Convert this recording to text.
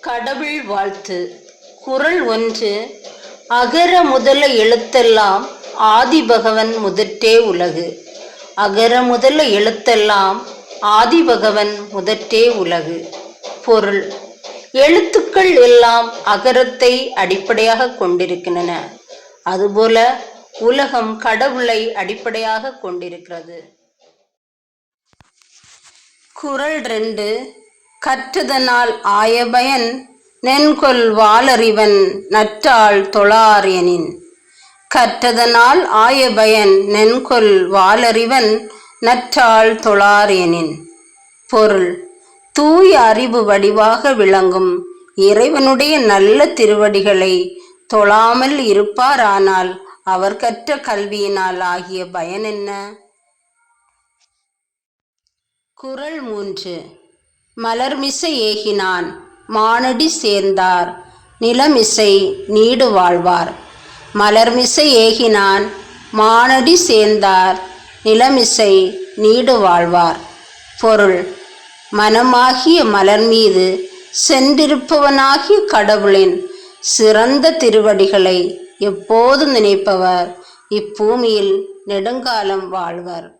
கடவுள் வாழ்த்து. குறள் ஒன்று அகர முதல எழுத்தெல்லாம் ஆதிபகவன் முதற்றே உலகு. அகர முதல எழுத்தெல்லாம் ஆதிபகவன் முதற்றே உலகு. பொருள் எழுத்துக்கள் எல்லாம் அகரத்தை அடிப்படையாக கொண்டிருக்கின்றன. அதுபோல உலகம் கடவுளை அடிப்படையாக கொண்டிருக்கிறது. குறள் ரெண்டு கற்றதனால் ஆயபயன் நென்கொல் வாளறிவன் நற்றாள் தொழார் எனின் கற்றதனால் ஆயபயன் நென்கொல் வாளறிவன் நற்றாள் தொழார் எனின் பொருள் தூய அறிவு வடிவாக விளங்கும் இறைவனுடைய நல்ல திருவடிகளை தொழாமல் இருப்பாரானால் அவர் கற்ற கல்வியினால் ஆகிய பயன் என்ன? குறள் மூன்று. மலர்மிசை ஏகினான். மானடி சேர்ந்தார். நிலமிசை நீடு வாழ்வார். மலர்மிசை ஏகினான். மானடி சேர்ந்தார். நிலமிசை நீடு வாழ்வார். பொருள். மனமாகிய மலர் மீது சென்றிருப்பவனாகிய கடவுளின் சிறந்த திருவடிகளை எப்போது நினைப்பவர். இப்பூமியில் நெடுங்காலம் வாழ்வர்.